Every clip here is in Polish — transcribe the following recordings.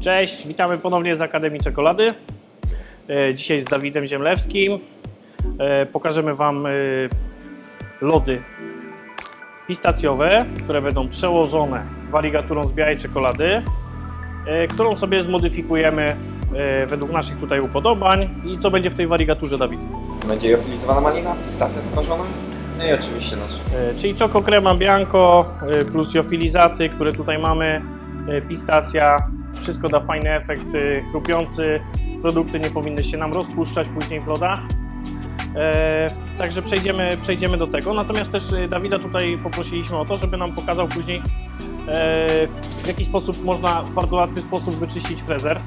Cześć, witamy ponownie z Akademii Czekolady. E, Dzisiaj z Dawidem Ziemlewskim. E, Pokażemy Wam e, lody pistacjowe, które będą przełożone warigaturą z białej czekolady, którą sobie zmodyfikujemy według naszych tutaj upodobań. I co będzie w tej warigaturze, Dawid? Będzie jofilizowana malina, pistacja smażona. No i oczywiście nasz Czyli czoko crema bianco plus jofilizaty, które tutaj mamy, pistacja, wszystko da fajny efekt e, chrupiący. Produkty nie powinny się nam rozpuszczać później w lodach. E, Także przejdziemy, przejdziemy do tego. Natomiast też e, Dawida tutaj poprosiliśmy o to, żeby nam pokazał później e, w jaki sposób można w bardzo łatwy sposób wyczyścić frezer.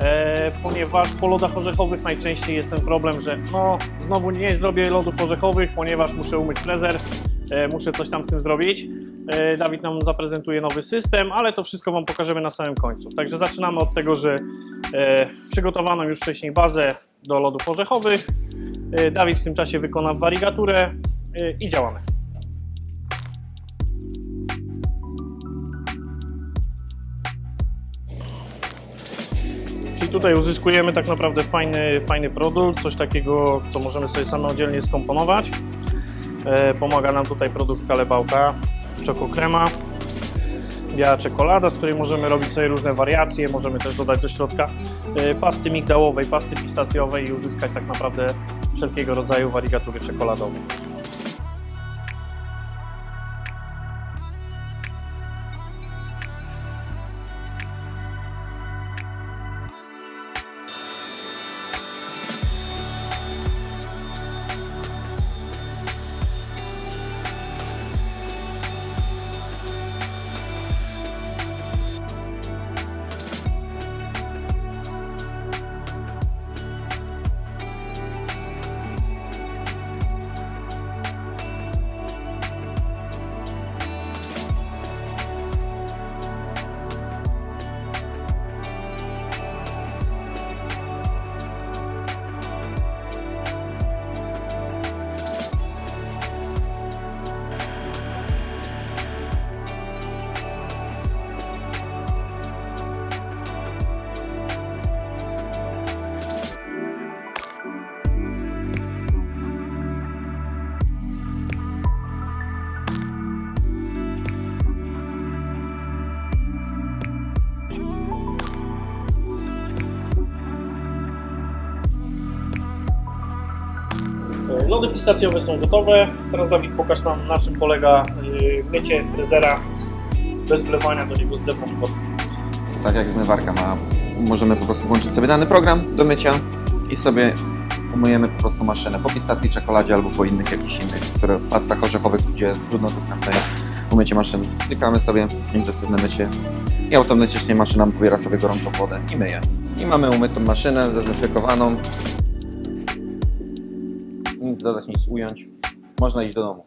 E, ponieważ po lodach orzechowych najczęściej jest ten problem, że no znowu nie zrobię lodów orzechowych, ponieważ muszę umyć frezer, e, muszę coś tam z tym zrobić. E, Dawid nam zaprezentuje nowy system, ale to wszystko Wam pokażemy na samym końcu. Także zaczynamy od tego, że e, przygotowano już wcześniej bazę do lodów orzechowych. E, Dawid w tym czasie wykona warigaturę i działamy. Czyli tutaj uzyskujemy tak naprawdę fajny, fajny produkt, coś takiego, co możemy sobie samodzielnie skomponować. Pomaga nam tutaj produkt kalebałka, czekokrema, biała czekolada, z której możemy robić sobie różne wariacje, możemy też dodać do środka e, pasty migdałowej, pasty pistacjowej i uzyskać tak naprawdę wszelkiego rodzaju warigatury czekoladowe. Lody pistacjowe są gotowe. Teraz Dawid pokaż nam na czym polega e, mycie frezera bez wlewania do niego z zewnątrz wody. tak jak zmywarka ma, możemy po prostu włączyć sobie dany program do mycia i sobie umyjemy po prostu maszynę po pistacji, czekoladzie albo po innych jakichś innych, które pastach orzechowych, gdzie trudno dostępne jest umycie maszyn. Klikamy sobie intensywne mycie i automatycznie maszyna pobiera sobie gorącą wodę i myje. I mamy umytą maszynę, zdezynfekowaną. Dodać, nic ująć. Można iść do domu.